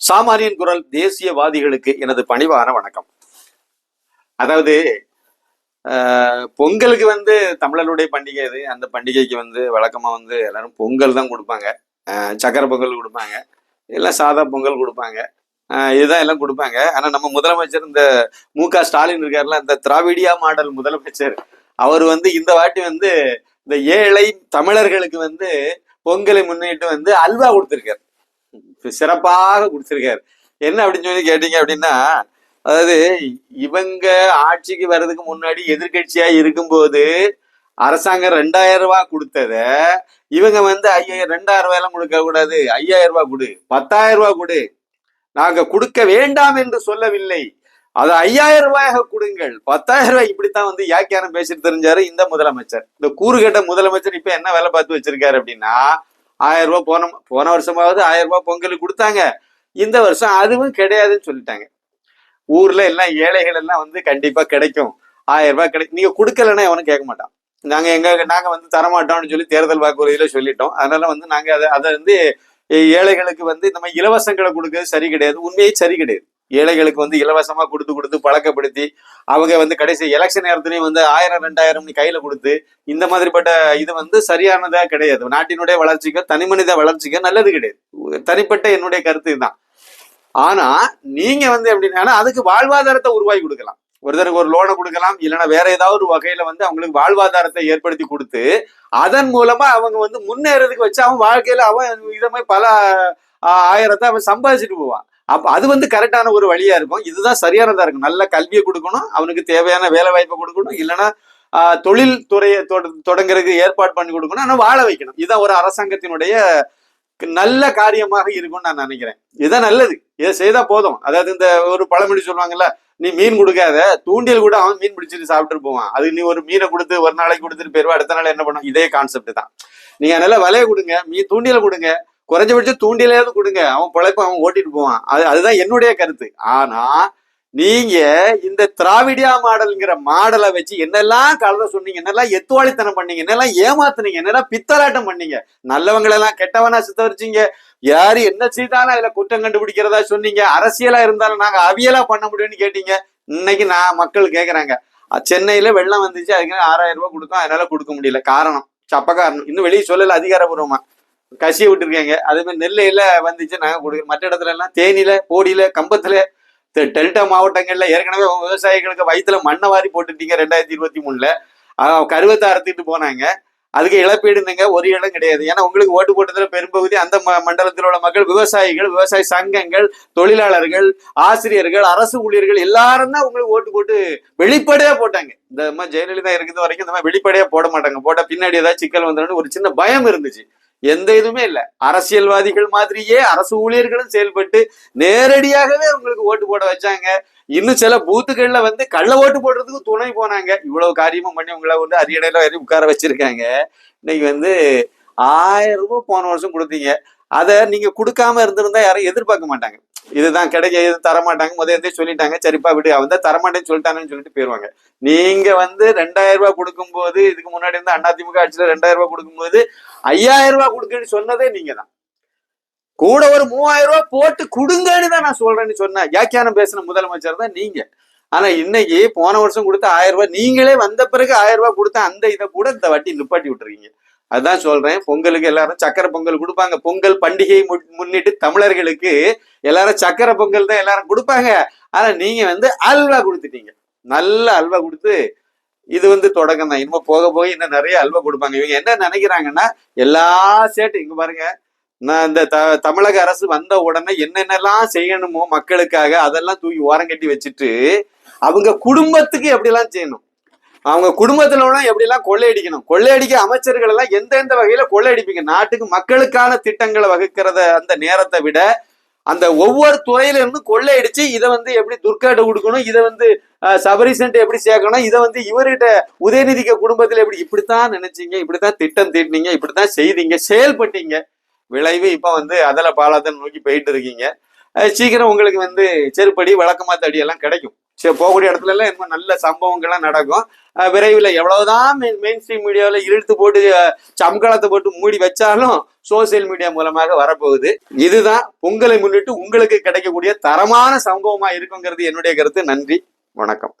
சாமானியன் குரல் தேசியவாதிகளுக்கு எனது பணிவான வணக்கம். அதாவது ஆஹ், பொங்கலுக்கு வந்து தமிழருடைய பண்டிகை இது அந்த பண்டிகைக்கு வந்து வழக்கமா வந்து எல்லாரும் பொங்கல் தான் கொடுப்பாங்க. சக்கர சக்கரை பொங்கல் கொடுப்பாங்க. எல்லாம் சாதா பொங்கல் கொடுப்பாங்க. இதுதான் எல்லாம் கொடுப்பாங்க. ஆனா நம்ம முதலமைச்சர் இந்த மு க ஸ்டாலின் இருக்கார்ல இந்த திராவிடியா மாடல் முதலமைச்சர் அவர் வந்து இந்த வாட்டி வந்து இந்த ஏழை தமிழர்களுக்கு வந்து பொங்கலை முன்னிட்டு வந்து அல்வா கொடுத்துருக்காரு. சிறப்பாக கொடுத்துருக்காரு என்ன அப்படின்னு சொல்லி கேட்டீங்க அப்படின்னா அதாவது இவங்க ஆட்சிக்கு வர்றதுக்கு முன்னாடி எதிர்க்கட்சியா இருக்கும்போது அரசாங்கம் ரெண்டாயிரம் ரூபாய் கொடுத்தத இவங்க வந்து ஐயாயிரம் ரெண்டாயிரம் ரூபாய் எல்லாம் கொடுக்க கூடாது. ஐயாயிரம் ரூபாய் கொடு. பத்தாயிரம் ரூபாய் கொடு. நாங்க கொடுக்க வேண்டாம் என்று சொல்லவில்லை. அது ஐயாயிரம் ரூபாயாக கொடுங்கள். பத்தாயிரம் ரூபாய் இப்படித்தான் வந்து யாக்கியாரம் பேசிட்டு தெரிஞ்சாரு இந்த முதலமைச்சர். இந்த கூறுகட்ட முதலமைச்சர் இப்ப என்ன வேலை பார்த்து வச்சிருக்காரு அப்படின்னா ஆயிரம் ரூபாய் போன போன வருஷமாவது ஆயிரம் ரூபாய் பொங்கலுக்கு கொடுத்தாங்க. இந்த வருஷம் அதுவும் கிடையாதுன்னு சொல்லிட்டாங்க. ஊர்ல எல்லாம் ஏழைகள் எல்லாம் வந்து கண்டிப்பா கிடைக்கும். ஆயிரம் ரூபாய் கிடைக்கும் நீங்க கொடுக்கலன்னா எவனும் கேட்க மாட்டான். நாங்க எங்க நாங்க வந்து தரமாட்டோம்னு சொல்லி தேர்தல் வாக்குறுதியில சொல்லிட்டோம். அதனால வந்து நாங்க அதை அதை வந்து ஏழைகளுக்கு வந்து இந்த மாதிரி இலவசங்களை கொடுக்கறது சரி கிடையாது. உண்மையே சரி கிடையாது. ஏழைகளுக்கு வந்து இலவசமா கொடுத்து கொடுத்து பழக்கப்படுத்தி அவங்க வந்து கடைசி எலெக்ஷன் நேரத்துலயும் வந்து ஆயிரம் ரெண்டாயிரம் கையில கொடுத்து இந்த மாதிரிப்பட்ட இது வந்து சரியானதா கிடையாது. நாட்டினுடைய வளர்ச்சிக்கோ தனிமனித வளர்ச்சிக்கோ நல்லது கிடையாது. தனிப்பட்ட என்னுடைய கருத்து தான் ஆனா நீங்க வந்து எப்படின்னா அதுக்கு வாழ்வாதாரத்தை உருவாக்கி கொடுக்கலாம். ஒருத்தருக்கு ஒரு லோனை கொடுக்கலாம் இல்லைன்னா வேற ஏதாவது ஒரு வகையில வந்து அவங்களுக்கு வாழ்வாதாரத்தை ஏற்படுத்தி கொடுத்து அதன் மூலமா அவங்க வந்து முன்னேறதுக்கு வச்சு அவன் வாழ்க்கையில அவன் இதை மாதிரி பல ஆஹ், ஆயிரத்தை அவன் சம்பாதிச்சுட்டு போவான். அப்ப அது வந்து கரெக்டான ஒரு வழியா இருக்கும். இதுதான் சரியானதா இருக்கும். நல்ல கல்வியை கொடுக்கணும் அவனுக்கு தேவையான வேலை வாய்ப்பை கொடுக்கணும் இல்லைன்னா தொழில் துறையை தொட- தொடங்குறதுக்கு ஏற்பாடு பண்ணி கொடுக்கணும் ஆனால் வாழ வைக்கணும். இதுதான் ஒரு அரசாங்கத்தினுடைய நல்ல காரியமாக இருக்கும்னு நான் நினைக்கிறேன். இதுதான் நல்லது. இதை செய்தா போதும். அதாவது இந்த ஒரு பழமொழி சொல்லுவாங்கல்ல நீ மீன் கொடுக்காத தூண்டில் கூட அவன் மீன் பிடிச்சிட்டு சாப்பிட்டு போவான். அது நீ ஒரு மீனை கொடுத்து ஒரு நாளைக்கு கொடுத்துட்டு போயிருவா அடுத்த நாள் என்ன பண்ணும் இதே கான்செப்ட் தான். நீங்க நல்ல விலையை கொடுங்க மீன் தூண்டில கொடுங்க. குறைஞ்சபட்சம் தூண்டிலையாவது கொடுங்க. அவன் பிழைப்ப அவன் ஓட்டிட்டு போவான். அது அதுதான் என்னுடைய கருத்து. ஆனா நீங்க இந்த திராவிடியா மாடல்ங்கிற மாடலை வச்சு என்னெல்லாம் கலந்த சொன்னீங்க என்னெல்லாம் எத்துவாளித்தனம் பண்ணீங்க என்னெல்லாம் ஏமாத்துனீங்க என்னெல்லாம் பித்தலாட்டம் பண்ணீங்க நல்லவங்களெல்லாம் கெட்டவனா சித்தரிச்சீங்க. யாரு என்ன செய்தாலும் அதுல குற்றம் கண்டுபிடிக்கிறதா சொன்னீங்க. அரசியலா இருந்தாலும் நாங்க அவியலா பண்ண முடியும்னு கேட்டீங்க. இன்னைக்கு நான் மக்கள் கேட்கறாங்க சென்னையில வெள்ளம் வந்துச்சு அதுக்கு ஆறாயிரம் ரூபாய் கொடுத்தோம் அதனால கொடுக்க முடியல. காரணம் சப்ப காரணம் இன்னும் வெளியே சொல்லல அதிகாரபூர்வமா கசிய விட்டுருக்கேங்க. அதே மாதிரி நெல்லையில வந்துச்சு நாங்கள் கொடுக்குறோம் மற்ற இடத்துல எல்லாம் தேனியில போடியில கம்பத்துல டெல்டா மாவட்டங்கள்ல ஏற்கனவே விவசாயிகளுக்கு வயிற்றுல மண்ணை வாரி போட்டுட்டீங்க ரெண்டாயிரத்தி இருபத்தி மூணுல. கருவத்தை அறுத்துட்டு போனாங்க. அதுக்கு இழப்பீடுங்க ஒரு இடம் கிடையாது. ஏன்னா உங்களுக்கு ஓட்டு போட்டதுல பெரும்பகுதி அந்த ம- மண்டலத்தில் உள்ள மக்கள் விவசாயிகள் விவசாய சங்கங்கள் தொழிலாளர்கள் ஆசிரியர்கள் அரசு ஊழியர்கள் எல்லாரும் தான் உங்களுக்கு ஓட்டு போட்டு வெளிப்படையா போட்டாங்க. இந்த மாதிரி ஜெயலலிதா இருக்கிற வரைக்கும் இந்த மாதிரி வெளிப்படையா போட மாட்டாங்க. போட்ட பின்னாடி ஏதாவது சிக்கல் வந்துடும் ஒரு சின்ன பயம் இருந்துச்சு. எந்த இதுவுமே இல்லை. அரசியல்வாதிகள் மாதிரியே அரசு ஊழியர்களும் செயல்பட்டு நேரடியாகவே உங்களுக்கு ஓட்டு போட வச்சாங்க. இன்னும் சில பூத்துக்கள்ல வந்து கள்ள ஓட்டு போடுறதுக்கு துணை போனாங்க. இவ்வளவு காரியமும் பண்ணி உங்களை வந்து அரியணையில உட்கார வச்சிருக்காங்க. இன்னைக்கு வந்து ஆயிரம் ரூபாய் போன வருஷம் கொடுத்தீங்க. அதை நீங்க கொடுக்காம இருந்திருந்தா யாரும் எதிர்பார்க்க மாட்டாங்க. இதுதான் கிடைக்க இது தரமாட்டாங்க. முதல்ல சொல்லிட்டாங்க. சரிப்பா விடு. அவன் தான் தரமாட்டேன்னு சொல்லிட்டாங்கன்னு சொல்லிட்டு போயிருவாங்க. நீங்க வந்து ரெண்டாயிரம் ரூபாய் கொடுக்கும்போது இதுக்கு முன்னாடி இருந்த அதிமுக ஆட்சியில ரெண்டாயிரம் ரூபாய் கொடுக்கும்போது ஐயாயிரம் ரூபாய் கொடுக்குன்னு சொன்னதே நீங்க தான். கூட ஒரு மூவாயிரம் ரூபாய் போட்டு கொடுங்கன்னு தான் நான் சொல்றேன்னு சொன்னேன் வியாக்கியானம் பேசின முதலமைச்சர் தான் நீங்க. ஆனா இன்னைக்கு போன வருஷம் கொடுத்த ஆயிரம் ரூபாய் நீங்களே வந்த பிறகு ஆயிரம் ரூபாய் கொடுத்த அந்த இதை கூட இந்த வட்டி நிப்பாட்டி விட்டுருக்கீங்க. அதுதான் சொல்றேன் பொங்கலுக்கு எல்லாரும் சக்கரை பொங்கல் கொடுப்பாங்க. பொங்கல் பண்டிகையை முன்- முன்னிட்டு தமிழர்களுக்கு எல்லாரும் சக்கரை பொங்கல் தான் எல்லாரும் கொடுப்பாங்க. ஆனா நீங்க வந்து அல்வா கொடுத்துட்டீங்க. நல்ல அல்வா கொடுத்து இது வந்து தொடக்கம் தான். இனிமே போக போக இன்னும் நிறைய அல்வா கொடுப்பாங்க. இவங்க என்ன நினைக்கிறாங்கன்னா எல்லா சேட்டு இங்க பாருங்க நான் இந்த த தமிழக அரசு வந்த உடனே என்னென்னலாம் செய்யணுமோ மக்களுக்காக அதெல்லாம் தூக்கி ஓரம் கட்டி வச்சுட்டு அவங்க குடும்பத்துக்கு எப்படிலாம் செய்யணும்? அவங்க குடும்பத்தில் உள்ள எப்படிலாம் கொள்ளையடிக்கணும்? கொள்ளையடிக்க அமைச்சர்கள் எல்லாம் எந்தெந்த வகையில கொள்ளையடிப்பீங்க? நாட்டுக்கு மக்களுக்கான திட்டங்களை வகுக்கிறத அந்த நேரத்தை விட அந்த ஒவ்வொரு துறையில இருந்து கொள்ளையடிச்சு இதை வந்து எப்படி துர்காட்ட கொடுக்கணும் இதை வந்து சபரிசன்ட்டு எப்படி சேர்க்கணும்? இதை வந்து இவர்கிட்ட உதயநிதிக்க குடும்பத்துல எப்படி இப்படித்தான் நினைச்சீங்க? இப்படித்தான் திட்டம் தீட்டினீங்க? இப்படித்தான் செய்தீங்க? செயல்பட்டீங்க? விளைவு இப்ப வந்து அதில் பாலாத்தன் நோக்கி போயிட்டு இருக்கீங்க. சீக்கிரம் உங்களுக்கு வந்து செருப்படி வழக்கமா தடி எல்லாம் கிடைக்கும். சரி போகக்கூடிய இடத்துல எல்லாம் இன்னும் நல்ல சம்பவங்கள்லாம் நடக்கும். விரைவில் எவ்வளவுதான் மெயின் ஸ்ட்ரீம் மீடியாவில் இழுத்து போட்டு சம்களத்தை போட்டு மூடி வச்சாலும் சோசியல் மீடியா மூலமாக வரப்போகுது. இதுதான் பொங்கலை முன்னிட்டு உங்களுக்கு கிடைக்கக்கூடிய தரமான சம்பவமா இருக்குங்கிறது என்னுடைய கருத்து. நன்றி. வணக்கம்.